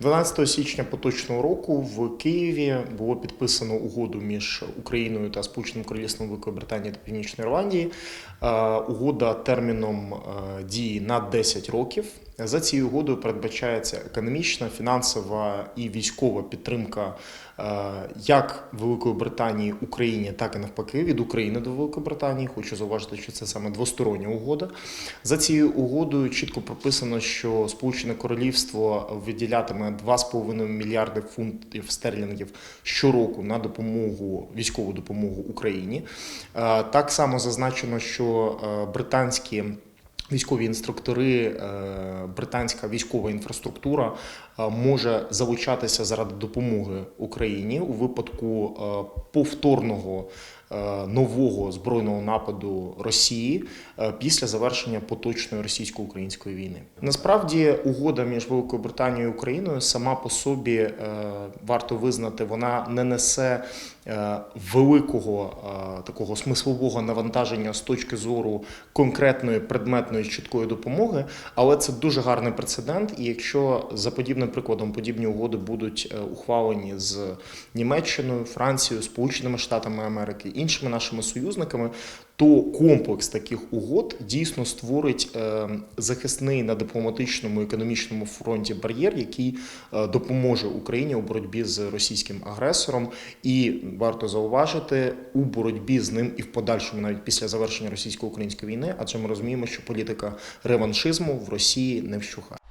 12 січня поточного року в Києві було підписано угоду між Україною та Сполученим Королівством Великої Британії та Північної Ірландії. Е, Угода терміном е, дії на 10 років. За цією угодою передбачається економічна, фінансова і військова підтримка е, як Великої Британії Україні, так і навпаки від України до Великої Британії. Хочу зауважити, що це саме двостороння угода. За цією угодою чітко прописано, що Сполучене Королівство виділятиме 2,5 мільярди фунтів стерлінгів щороку на допомогу військову допомогу Україні. Е, Так само зазначено, що е, британські. Військові інструктори, е, британська військова інфраструктура може залучатися заради допомоги Україні у випадку повторного нового збройного нападу Росії е, після завершення поточної російсько-української війни. Насправді угода між Великою Британією і Україною сама по собі е, варто визнати, вона не несе е, великого е, такого смислового навантаження з точки зору конкретної предметної чіткої допомоги, але це дуже гарний прецедент. І якщо за подібним прикладом подібні угоди будуть е, ухвалені з Німеччиною, Францією, Сполученими Штатами Америки, іншими нашими союзниками, то комплекс таких угод дійсно створить е, захисний на дипломатичному економічному фронті бар'єр, який е, допоможе Україні у боротьбі з російським агресором, і варто зауважити у боротьбі з ним і в подальшому, навіть після завершення російсько-української війни, адже ми розуміємо, що політика реваншизму в Росії не вщухає.